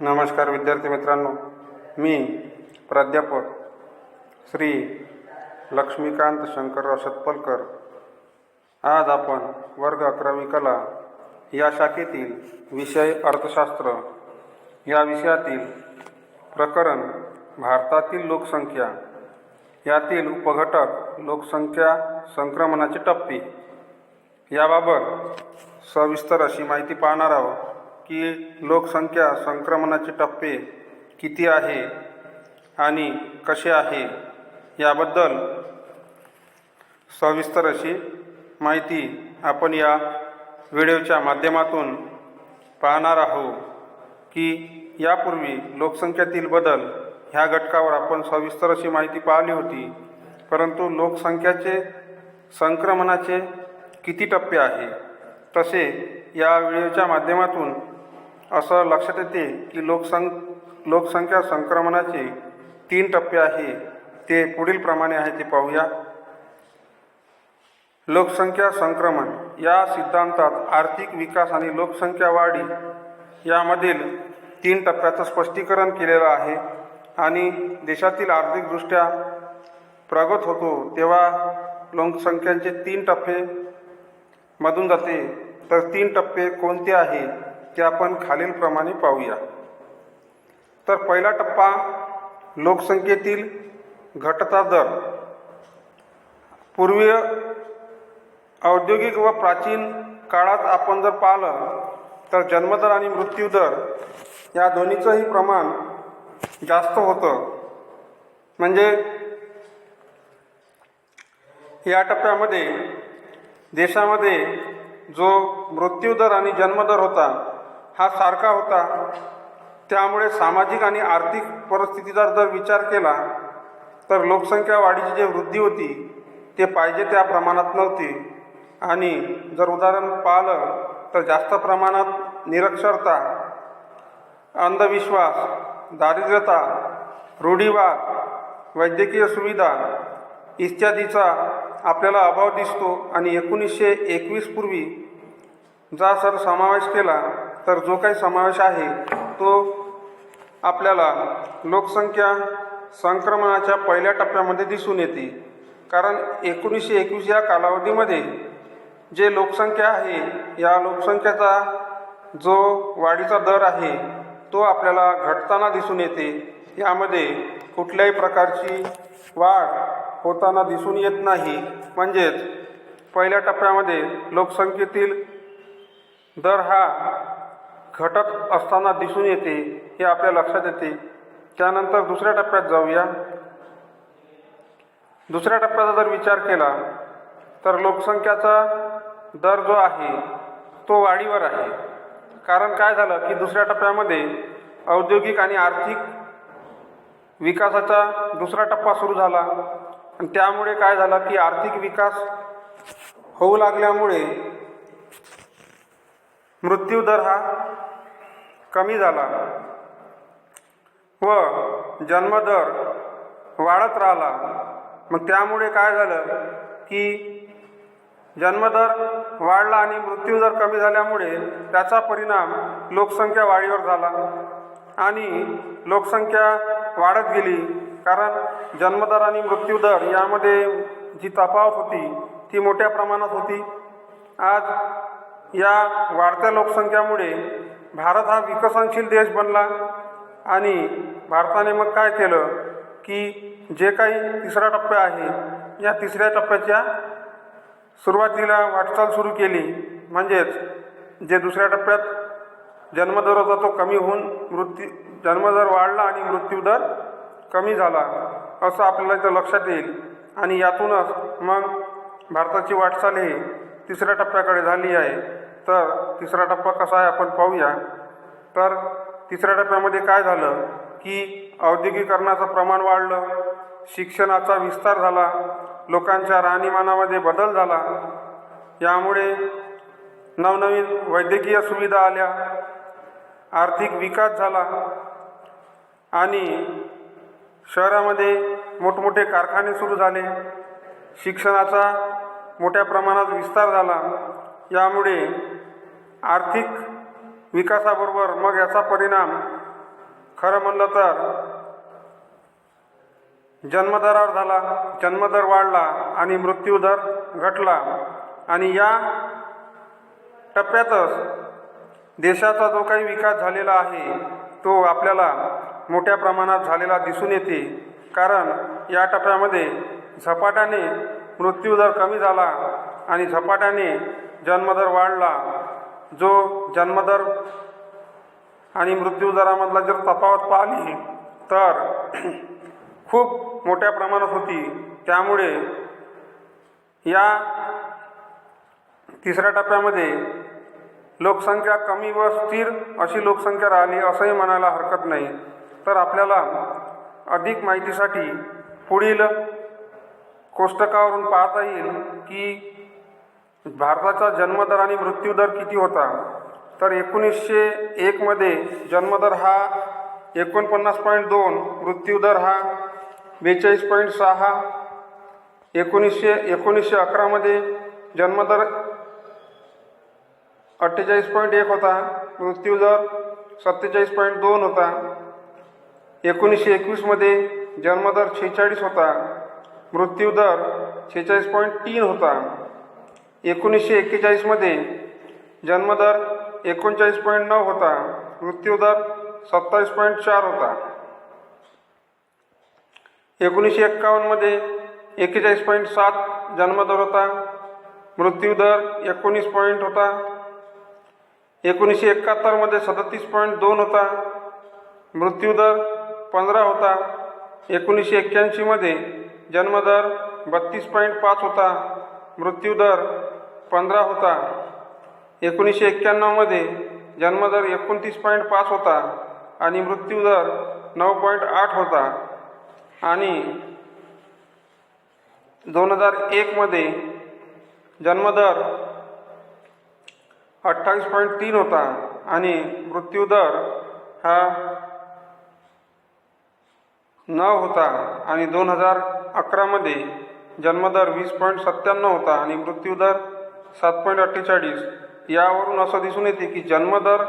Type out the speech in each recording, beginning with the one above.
नमस्कार विद्यार्थी मित्रांनो. मी प्राध्यापक श्री लक्ष्मीकांत शंकरराव सतपलकर. आज आपण वर्ग अकरावी कला या शाखेतील विषय अर्थशास्त्र या विषयातील प्रकरण भारतातील लोकसंख्या यातील उपघटक लोकसंख्या संक्रमणाचे टप्पे याबाबत सविस्तर अशी माहिती पाहणार आहोत. की लोकसंख्या संक्रमणाचे टप्पे किती आहे आणि कसे आहे याबद्दल सविस्तर अशी माहिती आपण या व्हिडिओच्या माध्यमातून पाहणार आहोत की यापूर्वी लोकसंख्येतील बदल ह्या घटकावर आपण सविस्तर अशी माहिती पाहिली होती. परंतु लोकसंख्याचे संक्रमणाचे किती टप्पे आहे? तसे या व्हिडिओच्या माध्यमातून असं लक्षात येते की लोकसं लोकसंख्या संक्रमणाचे तीन टप्पे आहे. ते पुढील प्रमाणे आहे ते पाहूया. लोकसंख्या संक्रमण. या सिद्धांतात आर्थिक विकास आणि लोकसंख्या वाढी यामधील तीन टप्प्याचं स्पष्टीकरण केलेलं आहे आणि देशातील आर्थिकदृष्ट्या प्रगत होतो तेव्हा लोकसंख्यांचे तीन टप्पे मधून जाते. तर तीन टप्पे कोणते आहे? ते आपण खालीलप्रमाणे पाहूया. तर पहिला टप्पा लोकसंख्येतील घटता दर. पूर्वी औद्योगिक व प्राचीन काळात आपण जर पाहिलं तर जन्मदर आणि मृत्यूदर या दोन्हीचंही प्रमाण जास्त होतं. म्हणजे या टप्प्यामध्ये देशामध्ये जो मृत्यूदर आणि जन्मदर होता हा सारखा होता. त्यामुळे सामाजिक आणि आर्थिक परिस्थितीचा जर विचार केला तर लोकसंख्या वाढीची जी वृद्धी होती ते पाहिजे त्या प्रमाणात नव्हती. आणि जर उदाहरण पाहिलं तर जास्त प्रमाणात निरक्षरता अंधविश्वास दारिद्र्यता रूढीवाद वैद्यकीय सुविधा इत्यादीचा आपल्याला अभाव दिसतो. आणि एकोणीसशे एकवीसपूर्वी जा सर समावेश केला तर जो काही समावेश आहे तो आपल्याला लोकसंख्या संक्रमणाच्या पहिल्या टप्प्यामध्ये दिसून येते. कारण एकोणीसशे एकवीस या कालावधीमध्ये जे लोकसंख्या आहे या लोकसंख्येचा जो वाढीचा दर आहे तो आपल्याला घटताना दिसून येते. यामध्ये कुठल्याही प्रकारची वाढ होताना दिसून येत नाही. म्हणजेच पहिल्या टप्प्यामध्ये लोकसंख्येतील दर हा घटत असताना दिसून येते हे आपल्या लक्षात येते. त्यानंतर दुसऱ्या टप्प्यात जाऊया. दुसऱ्या टप्प्याचा जर विचार केला तर लोकसंख्याचा दर जो आहे तो वाढीवर आहे. कारण काय झालं की दुसऱ्या टप्प्यामध्ये औद्योगिक आणि आर्थिक विकासाचा दुसरा टप्पा सुरू झाला. आणि त्यामुळे काय झालं की आर्थिक विकास होऊ लागल्यामुळे मृत्यूदर हा कमी झाला. व जन्मदर वाढत राहिला. मग त्यामुळे काय झालं की जन्मदर वाढला आणि मृत्यूदर कमी झाल्यामुळे त्याचा परिणाम लोकसंख्या वाढीवर झाला आणि लोकसंख्या वाढत गेली. कारण जन्मदर आणि मृत्यूदर यामध्ये जी तफावत होती ती मोठ्या प्रमाणात होती. आज या वाढत्या लोकसंख्यामुळे भारत हा विकसनशील देश बनला आणि भारताने मग काय केलं की जे काही तिसरा टप्पा आहे या तिसऱ्या टप्प्याच्या सुरुवातीला वाटचाल सुरू केली. म्हणजेच जे दुसऱ्या टप्प्यात जन्मदर होता तो कमी होऊन मृत्यू जन्मदर वाढला आणि मृत्यूदर कमी झाला असं आपल्याला इथं लक्षात येईल. आणि यातूनच मग भारताची वाटचाल ही तिसऱ्या टप्प्याकडे झाली आहे. तर तिसरा टप्पा कसा आहे आपण पाहूया. तर तिसऱ्या टप्प्यामध्ये काय झालं? की औद्योगिकरणाचं प्रमाण वाढलं. शिक्षणाचा विस्तार झाला. लोकांच्या राहणीमानामध्ये बदल झाला. यामुळे नवनवीन वैद्यकीय सुविधा आल्या. आर्थिक विकास झाला. आणि शहरामध्ये मोठमोठे कारखाने सुरू झाले. शिक्षणाचा मोठ्या प्रमाणात विस्तार झाला. यामुळे आर्थिक विकासाबरोबर मग याचा परिणाम खरं म्हणलं तर जन्मदरावर झाला. जन्मदर वाढला आणि मृत्यूदर घटला. आणि या टप्प्यातच देशाचा जो काही विकास झालेला आहे तो आपल्याला मोठ्या प्रमाणात झालेला दिसून येते. कारण या टप्प्यामध्ये झपाट्याने मृत्यूदर कमी झाला आणि झपाट्याने जन्मदर वाढला जो जन्मदर आणि मृत्यूदरामधला जर तफावत पाहिली तर खूप मोठ्या प्रमाणात होती. त्यामुळे या तिसऱ्या टप्प्यामध्ये लोकसंख्या कमी व स्थिर अशी लोकसंख्या राहिली असंही म्हणायला हरकत नाही. तर आपल्याला अधिक माहितीसाठी पुढील कोष्टकावरून पाहता येईल की भारताचा जन्मदर आणि मृत्यूदर किती होता? तर एकोणीसशे एकमध्ये जन्मदर हा एकोणपन्नास पॉईंट दोन मृत्यूदर हा बेचाळीस पॉईंट सहा. एकोणीसशे एकोणीसशे अकरामध्ये जन्मदर अठ्ठेचाळीस पॉईंट एक होता मृत्यूदर सत्तेचाळीस पॉईंट दोन होता. एकोणीसशे एकवीसमध्ये जन्मदर शेहेचाळीस होता. मृत्यूदर शेहेचाळीस पॉईंट तीन होता. एकोणीसशे एक्केचाळीसमध्ये जन्मदर एकोणचाळीस पॉईंट नऊ होता. मृत्यूदर सत्तावीस पॉईंट चार होता. एकोणीसशे एक्कावन्नमध्ये एक्केचाळीस पॉईंट सात जन्मदर होता. मृत्यूदर एकोणीस पॉईंट होता. एकोणीसशे एकाहत्तरमध्ये सदतीस पॉईंट दोन होता. मृत्यूदर पंधरा होता. एकोणीसशे एक्क्याऐंशीमध्ये जन्मदर बत्तीस पॉईंट पाच होता. मृत्यूदर पंधरा होता. एकोणीसशे एक्क्याण्णवमध्ये जन्मदर एकोणतीस पॉईंट पाच होता आणि मृत्यूदर नऊ पॉईंट आठ होता. आणि दोन हजार एकमध्ये जन्मदर अठ्ठावीस पॉईंट तीन होता आणि मृत्यूदर हा नऊ होता आणि दोन हजार अकरामध्ये जन्मदर वीस पॉईंट सत्त्याण्णव होता आणि मृत्यूदर सात पॉईंट अठ्ठेचाळीस. यावरून असं दिसून येते की जन्मदर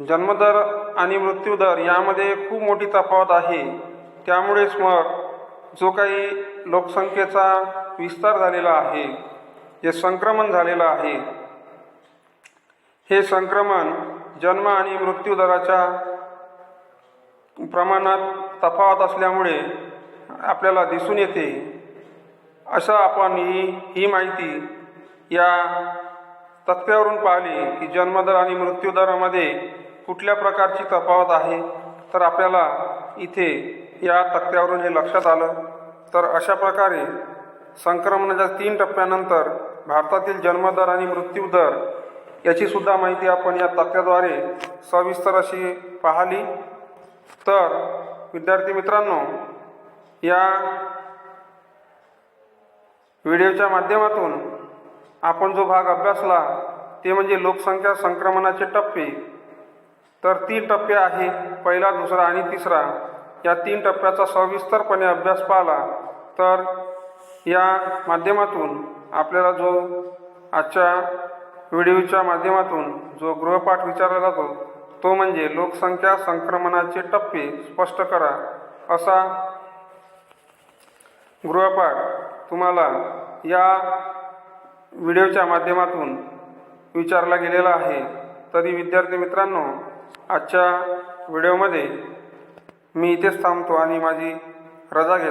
जन्मदर आणि मृत्यूदर यामध्ये खूप मोठी तफावत आहे. त्यामुळेच मग जो काही लोकसंख्येचा विस्तार झालेला आहे जे संक्रमण झालेलं आहे हे संक्रमण जन्म आणि मृत्यूदराच्या प्रमाणात तफावत असल्यामुळे आपल्याला दिसून येते. असं आपण ही ही माहिती या तक्त्यावरून पाहिली की जन्मदर आणि मृत्यूदरामध्ये कुठल्या प्रकारची तफावत आहे? तर आपल्याला इथे या तक्त्यावरून हे लक्षात आलं. तर अशा प्रकारे संक्रमणाच्या तीन टप्प्यानंतर भारतातील जन्मदर आणि मृत्यूदर याचीसुद्धा माहिती आपण या तक्त्याद्वारे सविस्तर अशी पाहिली. तर विद्यार्थी मित्रांनो या व्हिडिओच्या माध्यमातून आपण जो भाग अभ्यासला ते म्हणजे लोकसंख्या संक्रमणाचे टप्पे तर तीन टप्पे आहे पहिला दुसरा आणि तिसरा. या तीन टप्प्याचा सविस्तरपणे अभ्यास पाहिला तर या माध्यमातून आपल्याला जो आजच्या व्हिडिओच्या माध्यमातून जो गृहपाठ विचारला जातो तो म्हणजे लोकसंख्या संक्रमणाचे टप्पे स्पष्ट करा. असा गृहपाठ तुम्हाला या व्हिडिओच्या माध्यमातून विचारला गेलेला आहे. तरी विद्यार्थी मित्रांनो आजच्या व्हिडिओमध्ये मी इथेच थांबतो आणि माझी रजा घेतो.